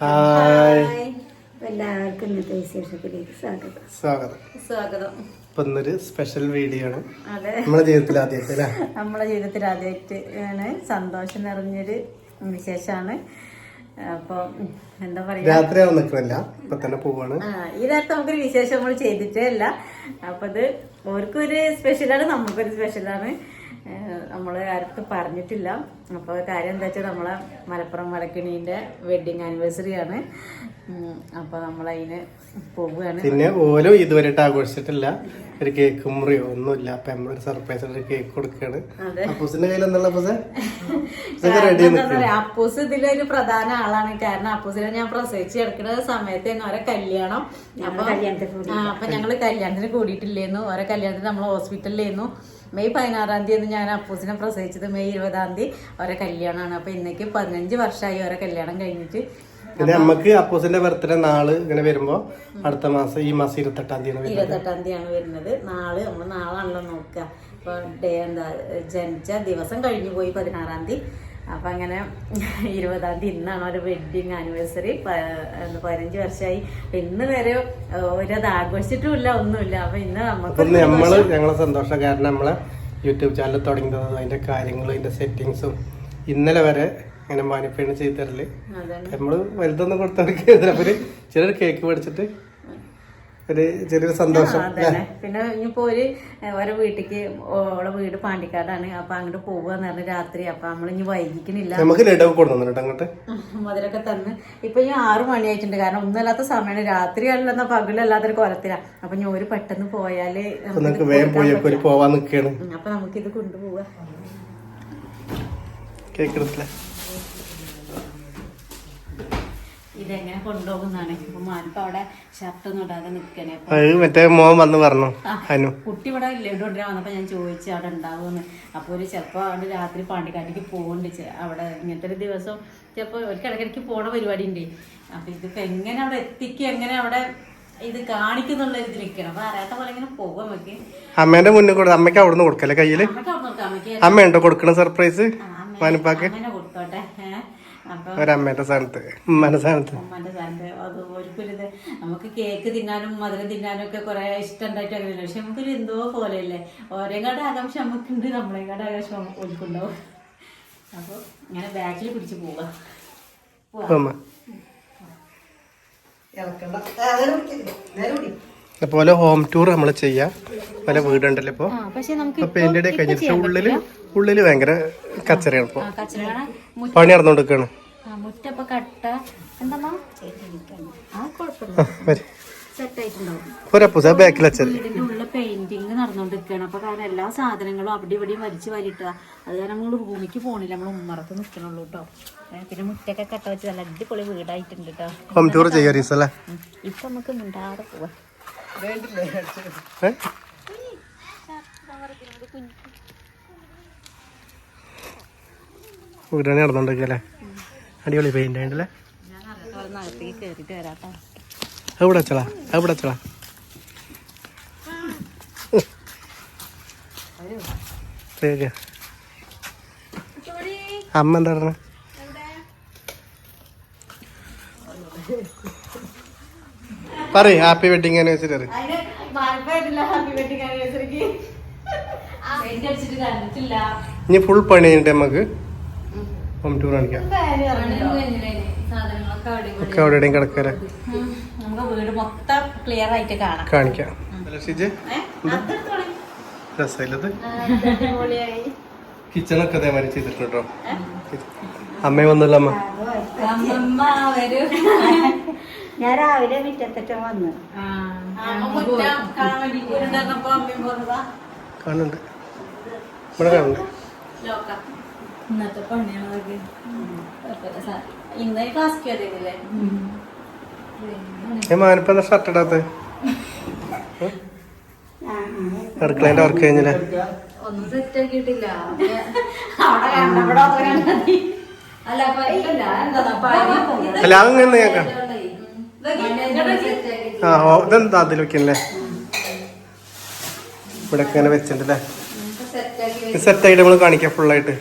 Hi എല്ലാവർക്കും ഇന്നത്തെ വിശേഷത്തിലേക്ക് സ്വാഗതം. സ്വാഗതം. സ്വാഗതം. ഇപ്പൊ ഇന്നൊരു സ്പെഷ്യൽ വീഡിയോ ആണ്. അതെ. നമ്മുടെ ജീവിതത്തിൽ ആദ്യത്തെ അല്ലേ? നമ്മളെ ജീവിതത്തിൽ ആദ്യമായിട്ട് ആണ്. സന്തോഷം നിറഞ്ഞൊരു വിശേഷമാണ്. അപ്പൊ എന്താ പറയാ? രാത്രി ആവും നിക്കണില്ല ഇപ്പൊ തന്നെ പോവാണ്. ഈ നേരത്തെ നമുക്കൊരു വിശേഷം നമ്മൾ ചെയ്തിട്ടേ അല്ല. അപ്പൊ ഇത് ഓർക്കൊരു സ്പെഷ്യലാണ് നമുക്കൊരു സ്പെഷ്യലാണ് നമ്മൾ ആർക്കും പറഞ്ഞിട്ടില്ല. അപ്പോൾ കാര്യം എന്താ വെച്ചാൽ നമ്മളെ മലപ്പുറം വടക്കിണീന്റെ വെഡിങ് ആനിവേഴ്സറി ആണ്. അപ്പോൾ നമ്മളതിന് പോവുകയാണ്. പിന്നെ ഓരോ ഇതുവരെ ആഘോഷിച്ചിട്ടില്ല. ഒരു കേക്ക് മുറിയോ ഒന്നുമില്ല. അപ്പൊ നമ്മളൊരു സർപ്രൈസ് ഒരു കേക്ക് കൊടുക്കാണ്. അപ്പൂസിന്റെ കയ്യിൽ എന്നുള്ള അപ്പൂസെ? അപ്പൂസ് ഇതിലൊരു പ്രധാന ആളാണ്. കാരണം അപ്പൂസിനെ ഞാൻ പ്രസവിച്ച് കിടക്കുന്ന സമയത്ത് തന്നെ ഓരോ കല്യാണം. അപ്പൊ അപ്പൊ ഞങ്ങൾ കല്യാണത്തിന് കൂടിയിട്ടില്ലായിരുന്നു ഓരോ കല്യാണത്തിന് നമ്മൾ ഹോസ്പിറ്റലിലായിരുന്നു മെയ് പതിനാറാം തീയതി ഞാൻ അപ്പൂസിനെ പ്രസവിച്ചത് മെയ് ഇരുപതാം തീയതി അവരെ കല്യാണമാണ്. അപ്പൊ ഇന്നേക്ക് പതിനഞ്ച് വർഷമായി അവരെ കല്യാണം കഴിഞ്ഞിട്ട്. പിന്നെ നമുക്ക് അപ്പൂസിന്റെ ബർത്ത്ഡേ നാൾ ഇങ്ങനെ വരുമ്പോ അടുത്ത മാസം ഈ മാസം ഇരുപത്തെട്ടാം തീയതി ഇരുപത്തെട്ടാം തീയതിയാണ് വരുന്നത്. നാൾ നമ്മൾ നാളാണല്ലോ നോക്കുക. അപ്പൊ ഡേ എന്താ ജനിച്ച ദിവസം കഴിഞ്ഞു പോയി പതിനാറാം തീയതി. അപ്പൊ അങ്ങനെ ഇരുപതാം തീയതി ഇന്നാണ് ഒരു വെഡിങ് ആനിവേഴ്സറി പതിനഞ്ച് വർഷമായി ഇന്ന് വരെ ഒരത് ആഘോഷിച്ചിട്ടുമില്ല ഒന്നുമില്ല. അപ്പൊ ഇന്ന് നമുക്ക് നമ്മൾ ഞങ്ങളെ സന്തോഷം കാരണം നമ്മളെ യൂട്യൂബ് ചാനൽ തുടങ്ങിയത് അതിന്റെ കാര്യങ്ങളും അതിന്റെ സെറ്റിങ്സും ഇന്നലെ വരെ ഇങ്ങനെ മാനിപ്പേണ് ചെയ്ത് തരൽ നമ്മൾ വലുതൊന്നും കൊടുത്തവർക്ക് ചിലർ കേക്ക് മേടിച്ചിട്ട് ഒരു ചെറിയൊരു സന്തോഷം പിന്നെ ഇനിയിപ്പോ ഒരു ഓരോ വീട്ടിക്ക് ഓളെ വീട് പാണ്ടിക്കാടാണ്. അപ്പൊ അങ്ങോട്ട് പോവുകയെന്ന് പറഞ്ഞ രാത്രി. അപ്പൊ നമ്മൾ ഇനി വൈകിക്കണില്ല. നമുക്ക് ലഡു കൊണ്ടുവന്നു കേട്ടോ അങ്ങോട്ട്? മുതലൊക്കെ തന്ന്. ഇപ്പൊ ഞാൻ ആറു മണിയായിട്ടുണ്ട്. കാരണം ഒന്നല്ലാത്ത സമയമാണ് രാത്രി അല്ലെന്ന പകലല്ലാത്തൊരു കൊലത്തിലാ. അപ്പൊ ഞാൻ ഒരു പെട്ടെന്ന് പോയാൽ അപ്പൊ നമുക്ക് വേഗം പോയി പോവാൻ നിക്കാണ്. അപ്പൊ നമുക്ക് ഇത് കൊണ്ടുപോവാ. കേക്ക് ഇതെങ്ങനെ കൊണ്ടുപോകുന്നാണ് ഇപ്പൊ മാനിപ്പ അവിടെ ഇടാതെ നിക്കണേ. അത് മറ്റേ മോൻ വന്ന് പറഞ്ഞു അനു. കുട്ടി ഇവിടെ ലഡു കൊണ്ടുവരാൻ വന്നപ്പോ ഞാൻ ചോദിച്ചു അവിടെ ഉണ്ടാവുമെന്ന്. അപ്പൊ ഒരു ചിലപ്പോ അവിടെ രാത്രി പാണ്ടിക്കാട്ടിക്ക് പോകുന്നുണ്ട് അവിടെ ഇങ്ങനത്തെ ഒരു ദിവസം ചിലപ്പോ ഒരു കിടക്കിടക്ക് പോണ പരിപാടി ഉണ്ട്. അപ്പൊ ഇതിപ്പോ എങ്ങനെ അവിടെ എത്തിക്കും എങ്ങനെ അവിടെ ഇത് കാണിക്കുന്നുള്ള ഇതിൽ നിൽക്കണം അപ്പൊ അറിയാത്ത പോലെ ഇങ്ങനെ പോകാൻ നമുക്ക് അമ്മേന്റെ മുന്നിൽ കൂടെ അമ്മയ്ക്ക് അവിടുന്ന് കൊടുക്കല്ലേ കയ്യിൽ? അമ്മയുണ്ടോ കൊടുക്കണ സർപ്രൈസ് മാനിപ്പാക്ക്? അങ്ങനെ കൊടുത്തോട്ടെ. ഒരമ്മേന്റെ സ്ഥലത്ത് ഉമ്മന്റെ സ്ഥലത്ത് ഉമ്മന്റെ സ്ഥലത്ത് അത് ഒരിക്കലും നമുക്ക് കേക്ക് തിന്നാനും മധുരം തിന്നാനും ഒക്കെ കുറെ ഇഷ്ടം ഉണ്ടായിട്ട് പക്ഷെ പക്ഷെ നമുക്കൊരു എന്തോ പോലെയല്ലേ? ഓരേങ്ങാട് ആകാംക്ഷ നമുക്കുണ്ട് നമ്മളെങ്ങാട് ആകാംക്ഷ ഒലിക്കുണ്ടാവും അപ്പൊ ഇങ്ങനെ ബാക്കിൽ പിടിച്ച് പോവാ. അതുപോലെ ഹോം ടൂർ നമ്മൾ ചെയ്യാം. പല വീടുണ്ടല്ലോ ഇപ്പൊ. അപ്പൊ എന്റെ കഴിഞ്ഞിട്ട് ഉള്ളിൽ ഉള്ളിൽ ഭയങ്കര കച്ചറയാണ് ഇപ്പൊ. പണി നടന്നോണ്ടിരിക്കാണ്. ഒരപ്പൂസ ബാക്കിൽ പെയിന്റിങ് നടന്നുകൊണ്ടിരിക്കുകയാണ് അപ്പൊ കാരണം എല്ലാ സാധനങ്ങളും അവിടെ ഇവിടെയും വലിച്ചു വലിട്ടുക അത് കാരണം നമ്മൾ ഭൂമിക്ക് പോണില്ല. നമ്മൾ ഉമ്മറത്ത് നിൽക്കണുള്ളൂ കേട്ടോ പിന്നെ മുറ്റൊക്കെ കട്ട വെച്ച് നല്ല അടിപൊളി വീടായിട്ടുണ്ട് കേട്ടോ ഇപ്പൊ നമുക്ക് മിണ്ടാതെ പോവാ? വീടാണ് നടന്നുകൊണ്ടിരിക്കല്ലേ അടിപൊളി പെയിന്റ് ആയിട്ടല്ലേ എവിടെ അച്ചളാ എവിടെ അച്ചളാ. അമ്മ എന്താ പറഞ്ഞ പറയ് ഹാപ്പി വെഡിങ് ആനിവേഴ്സറി ഹാപ്പി ഇനി ഫുൾ പണി കഴിഞ്ഞിട്ട് നമുക്ക് ഹോം ടൂർ കാണിക്കാം. ഒക്കെ അവിടെ എവിടെയും കിടക്കാറ് ഉം. നമുക്ക് വീട് മൊത്തം ക്ലിയർ ആയിട്ട് കാണാം. കാണിക്കാം. രസമില്ലത്. കിച്ചണൊക്കെ അതേമാതിരി ചെയ്തിട്ടുണ്ട്? കേട്ടോ അമ്മയും വന്നല്ലോ അമ്മ. ഞാൻ രാവിലെ മുറ്റത്തറ്റ വന്നു. അമ്മ കാണുന്നുണ്ട്. ഇവിടെ ലോക്ക. ഇന്നത്തെ പണിയാണതൊക്കെ. ഇന്ന് ക്ലാസ് ഷർട്ട് ഇടാത്ത? അടുക്കളേന്റെ വർക്ക് കഴിഞ്ഞില്ലേ? ഒന്നും സെറ്റ് ആക്കിയിട്ടില്ല. അല്ല അങ്ങനെ ഞാൻ കാണാം ആ ഇതെന്താ അതിൽ വെക്കണല്ലേ ഇവിടെ ഇങ്ങനെ വെച്ചിട്ടുണ്ടല്ലേ സെറ്റ് ആയിട്ട് നമ്മൾ കാണിക്കാം ഫുള്ളായിട്ട്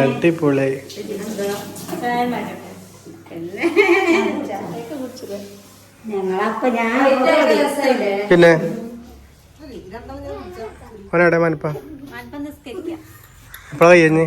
അടിപൊളി. പിന്നെ ഓനെവിടെ മനപ്പ. മനപ്പം നിസ്കരിക്കാം. എപ്പോഴാ കഴിഞ്ഞ്.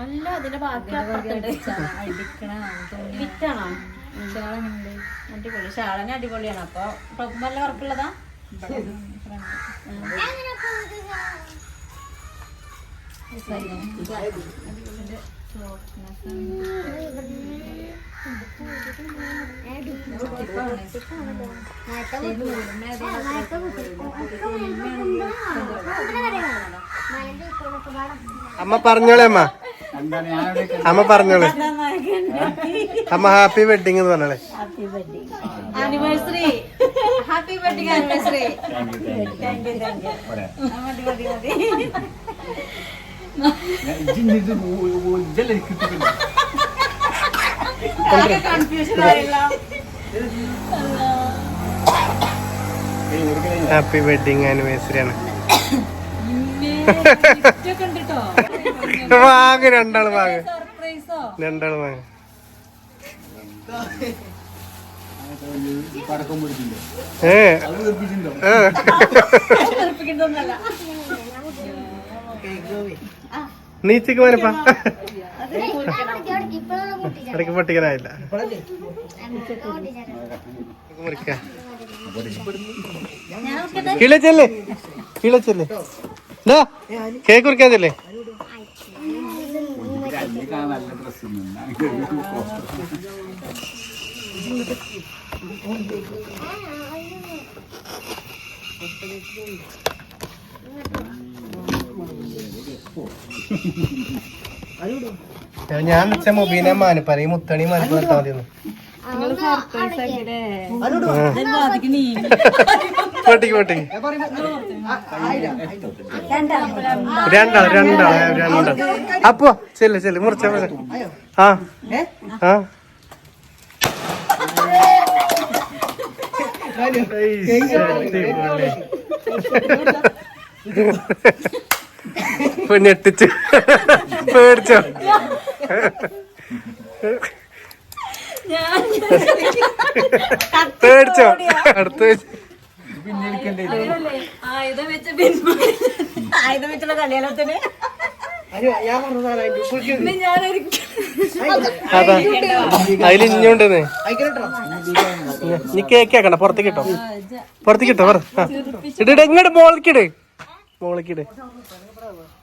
അല്ല അതിന്റെ ബാക്കി അടിക്കണ വിറ്റാണോ? അടിപൊളി. ഷാളന് അടിപൊളിയാണ്. അപ്പൊ ടോപ്പ് നല്ല വർക്കുള്ളതാ അമ്മ പറഞ്ഞോളെ അമ്മ. അമ്മ പറഞ്ഞോളെ. അമ്മ ഹാപ്പി വെഡിങ് എന്ന് പറഞ്ഞോളെ. Anniversary happy wedding anniversary thank you thank you മതി മതി മതി കൺഫ്യൂഷൻ ആയില്ല ഹാപ്പി വെഡിങ് ആനിവേഴ്സറി ആണ്. വാങ്ങ് രണ്ടാൾ വാങ്ങ്. സർപ്രൈസോ രണ്ടാൾ വാങ്ങ്. ഏ. ഏ. നീച്ചക്ക് പോരപ്പാ ഇടയ്ക്ക് പൊട്ടിക്കാനായില്ല. കിളച്ചല്ലേ കിളച്ചല്ലേ കേക്ക് മുറിക്കാതല്ലേ ഞാൻ വെച്ച മൊബീനെ മാനിപ്പാറ മുത്തണി മാനിപ്പറത്താ നിർത്താൻ മതിയെന്ന്. പൊട്ടിക്ക് പൊട്ടിക്ക് രണ്ടാൾ രണ്ടാൾ രണ്ടാൾ. അപ്പൊ ചെല്ല് ചെല്ല് മുറിച്ച ആ. ആ. ഞെട്ടിച്ച് പേടിച്ചോ? പേടിച്ചോ? അടുത്ത് ആയുധം വെച്ച് ആയുധം വെച്ചുള്ള കല്യാണത്തിന്. അതിൽ ഇഞ്ഞുണ്ടെന്ന്? നീ കേക്ക് ആക്കണ്ട പുറത്തേക്ക് ഇട്ടോ പുറത്തേക്ക് ഇട്ടോ പറ. ഇട് ഇങ്ങോട്ട് മോളിക്കിട്. മോളിക്കിട്.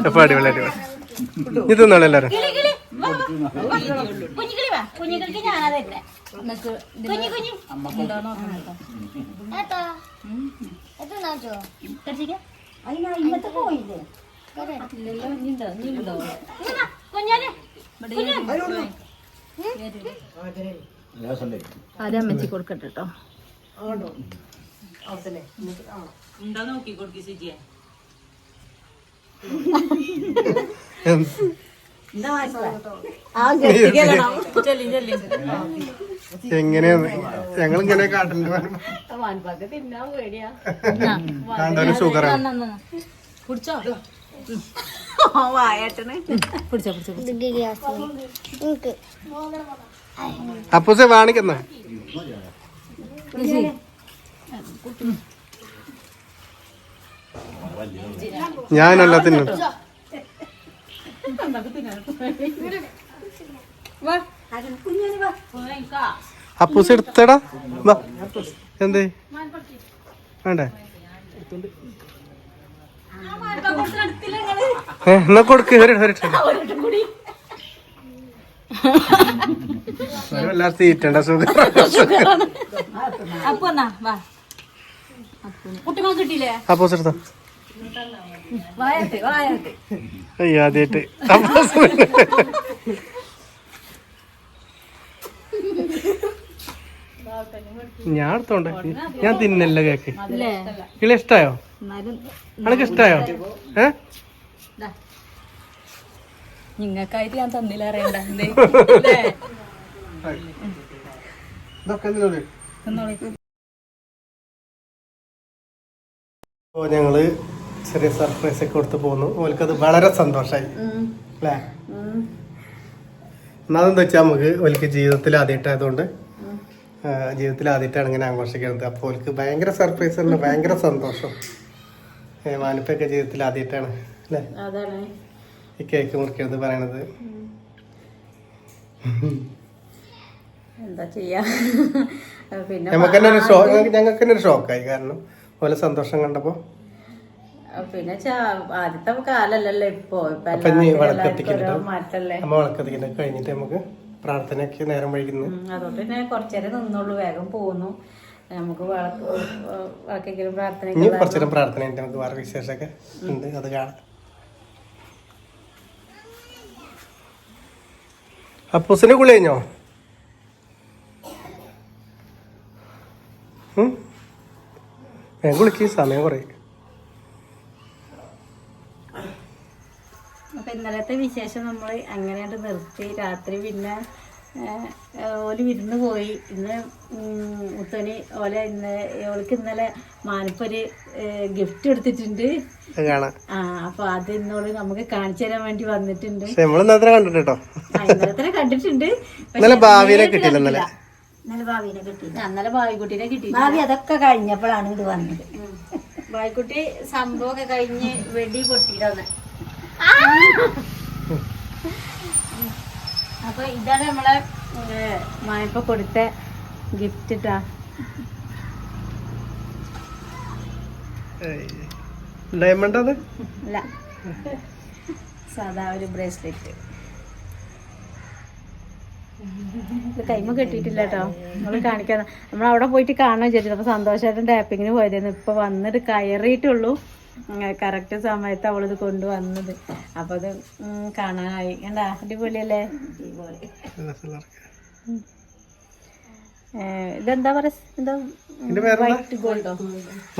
അപ്പൊ അടിപൊളി അടിപൊളി. ഇത് തിന്നോളൂ എല്ലാരും കുഞ്ഞിക്കിളി വാ കുഞ്ഞിക്കിളിക്ക് ഞാനാ തരുന്നേ. എന്നിട്ട് കുഞ്ഞി കുഞ്ഞി. എന്താണോ കടിച്ചിക്ക അതിനാ ഇന്നത്തെ പോയില്ലേ ഇല്ലല്ലോ ഇനിയുണ്ടോ ഇനിയുണ്ടോ കുഞ്ഞാനെ ആദ്യം അമ്മച്ചി കൊടുക്കട്ടെ കേട്ടോ എങ്ങനെയാന്ന് ഞങ്ങൾ ഇങ്ങനെ കാട്ടണ്ട്. കാണ്ടാലും ഷുഗറാണ് കുടിച്ചോ? വായേട്ടന്. അപ്പൂസെ വാണിക്കുന്ന. ഞാനല്ല തിന്നു അപ്പൂസ് എടുത്തടാ. വാ. എന്തേ? വേണ്ടേ? എന്നാ കൊടുക്ക്. ഒരു ഒരു വല്ലാതെ തീറ്റണ്ട സുഖം. അപ്പൊ എന്നാ വാ. കുട്ടികൾ കിട്ടിയില്ലേ? അപ്പൂസ് എടുത്തോ. വായട്ടെ വായട്ടെ അയ്യോ ആദ്യമായിട്ട് അപ്പൂസ് ഞാൻ എടുത്തോണ്ട്. ഞാൻ തിന്നല്ല കേക്ക്. അണക്ക് ഇഷ്ടായോ? അനക്ക് ഇഷ്ടായോ? ഏ? നിങ്ങൾക്കായിട്ട് ഞാൻ തന്നില്ല അറിയണ്ട? അപ്പോൾ ഞങ്ങൾ ചെറിയ സർപ്രൈസ് ഒക്കെ കൊടുത്ത് പോന്നു. അത് വളരെ സന്തോഷമായി അല്ലേ? ഒന്നാമതെന്താ വെച്ചാൽ നമുക്ക് ഓൽക്ക് ജീവിതത്തിൽ ആദ്യമായിട്ടായതുകൊണ്ട് ജീവിതത്തിൽ ആദ്യമായിട്ടാണ് ഇങ്ങനെ ആഘോഷിക്കുന്നത്. അപ്പോൾ ഓൽക്ക് ഭയങ്കര സർപ്രൈസ് ഉണ്ട് ഭയങ്കര സന്തോഷം. മാനിപ്പൊക്കെ ജീവിതത്തിൽ ആദ്യമായിട്ടാണ്. അല്ലേ? അതാണ്. ഈ കേക്ക് മുറിക്കുന്നത് പറയണത്. എന്താ ചെയ്യാ? പിന്നെ നമുക്ക് തന്നെ ഒരു ഷോ ഞങ്ങൾക്ക് തന്നെ ഒരു ഷോക്കായി കാരണം പോലെ സന്തോഷം കണ്ടപ്പോൾ പിന്നെ ആദ്യത്തെ കാലല്ലല്ലോ ഇപ്പൊ. മാറ്റല്ലേ? അമ്മ വളക്കത്തിക്കിട്ട് കഴിഞ്ഞിട്ട് നമുക്ക് പ്രാർത്ഥനയ്ക്ക് നേരം വഴിക്കുന്നു അതുകൊണ്ട് തന്നെ കുറച്ചേരം നിന്നോളൂ വേഗം പോകുന്നു നമുക്ക് വിളക്ക് വിളക്കെങ്കിലും പ്രാർത്ഥന കുറച്ചേരം കുറച്ചു പ്രാർത്ഥന നമുക്ക് വേറെ വിശേഷമൊക്കെ ഉണ്ട്. അത് കാണാം. അപ്പൂസിന്റെ കുളി കഴിഞ്ഞോ? വേഗം കുളിക്ക് സമയം കുറേ അപ്പൊ ഇന്നലത്തെ വിശേഷം നമ്മൾ അങ്ങനെയായിട്ട് നിർത്തി. രാത്രി പിന്നെ ഓൽ വിരുന്ന് പോയി. ഇന്ന് മുത്തണി ഓലെ ഇന്ന് ഓൾക്ക് ഇന്നലെ മാനപ്പൊരു ഗിഫ്റ്റ് എടുത്തിട്ടുണ്ട്. ആ അപ്പൊ അത് ഇന്നോൾ നമുക്ക് കാണിച്ചു തരാൻ വേണ്ടി വന്നിട്ടുണ്ട്. ആ, ഇന്നലെ കണ്ടിട്ടുണ്ട്. ഇന്നലെ ഭാവിനെ കിട്ടിയില്ല ഇന്നലെ. ഇന്നലെ ഭാവിനെ കിട്ടിയില്ല. ഇന്നലെ ഭാവിക്കുട്ടീനെ കിട്ടി ഭാവി അതൊക്കെ കഴിഞ്ഞപ്പോഴാണ് ഇത് വന്നത്. ഭാവിക്കുട്ടി സംഭവമൊക്കെ കഴിഞ്ഞ് വെടി പൊട്ടിയിടന്ന് അപ്പൊ ഇതാണ് നമ്മളെ മായപ്പ കൊടുത്ത ഗിഫ്റ്റ് ഇട്ടാ ഡയമണ്ട് അത് അല്ല. സാധാ ഒരു ബ്രേസ്ലെറ്റ് കൈമ കെട്ടിയിട്ടില്ല കേട്ടോ നമ്മൾ കാണിക്കാൻ നമ്മൾ അവിടെ പോയിട്ട് കാണാൻ വിചാരിച്ചു അപ്പൊ സന്തോഷമായിട്ട് ടാപ്പിങ്ങിന് പോയതായിരുന്നു ഇപ്പൊ വന്നിട്ട് കയറിയിട്ടുള്ളൂ കറക്റ്റ് സമയത്ത് അവളിത് കൊണ്ടുവന്നത്. അപ്പൊ അത് കാണാനായി. എന്താ അടിപൊളിയല്ലേ? ഇതെന്താ പറയാ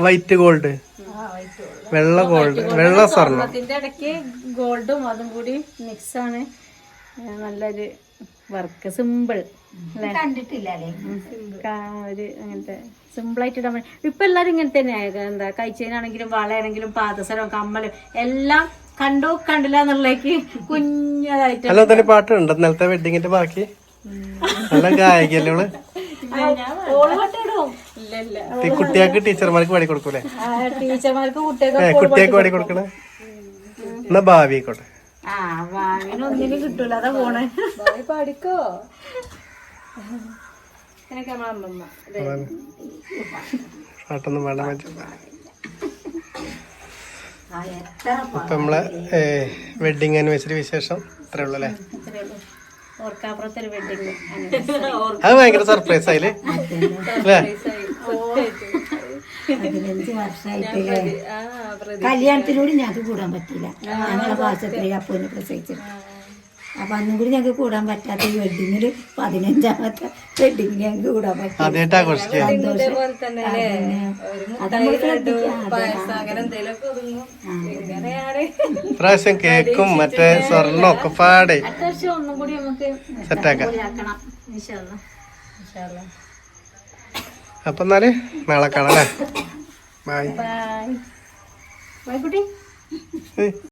വൈറ്റ് ഗോൾഡോ വെള്ള ഗോൾഡ് വെള്ള സ്വർണത്തിന്റെ ഇടയ്ക്ക് ഗോൾഡും അതും കൂടി മിക്സ് ആണ്. നല്ലൊരു വർക്ക് സിമ്പിൾ. കണ്ടിട്ടില്ല ഒരു അങ്ങനത്തെ സിമ്പിൾ ആയിട്ട് ഇടാൻ പറ്റും ഇപ്പൊ എല്ലാരും ഇങ്ങനെ തന്നെയാ എന്താ കഴിച്ചതിനാണെങ്കിലും വളയാണെങ്കിലും പാദസരം കമ്മലും എല്ലാം കണ്ടോ കണ്ടില്ല എന്നുള്ളേക്ക് കുഞ്ഞതായിട്ട് അല്ല തന്നെ പാട്ടുണ്ട്. ഇന്നലത്തെ വെഡിങ്ങിന്റെ ബാക്കി. നല്ല ഗായകല്ലേ ഇല്ല ഇല്ല. ഈ കുട്ടികൾക്ക് ടീച്ചർമാർക്ക് പാടി കൊടുക്കൂലേ? ടീച്ചർമാർക്ക് കുട്ടികൾക്ക് പാടി കൊടുക്കണേ? എന്നാ ഭാവി ആയിക്കോട്ടെ. ആ കിട്ടൂല. അതാ പോണേ. പഠിക്കോ? ഇതിനൊക്കെ നമ്മളെ അമ്മമ്മ. പാട്ടൊന്നും വേണ്ട പറ്റില്ല. ആ എത്ര ഇപ്പൊ നമ്മളെ വെഡിങ് ആനിവേഴ്സറി വിശേഷം. ഇത്രേ ഉള്ളു അല്ലേ? അത് ഭയങ്കര സർപ്രൈസ് ആയില്ലേ? അല്ലേ? പതിനഞ്ച് വർഷമായിട്ടില്ലേ കല്യാണത്തിനോട് ഞങ്ങൾക്ക് കൂടാൻ പറ്റില്ല ഞങ്ങളെ ഭാഷത്തിൽ അപ്പൂനെ പ്രസവിച്ചിട്ട്. അപ്പൊ അന്നും കൂടി ഞങ്ങൾക്ക് കൂടാൻ പറ്റാത്ത ഈ വെഡിങ്ങിൽ പതിനഞ്ചാമത്തെ വെഡിങ്ങിന് ഞങ്ങൾക്ക് കൂടാൻ പറ്റും കേക്കും മറ്റേ സ്വർണം ഒക്കെ പാടെ. അത്യാവശ്യം ഒന്നും കൂടി നമുക്ക് സെറ്റാക്കാം ആക്കണം ഇൻഷാല്ലാ. ഇൻഷാല്ലാ. അപ്പൊ എന്നാലേ നാളെ കാണാം അല്ലേ? ബൈ ബൈ കുട്ടി.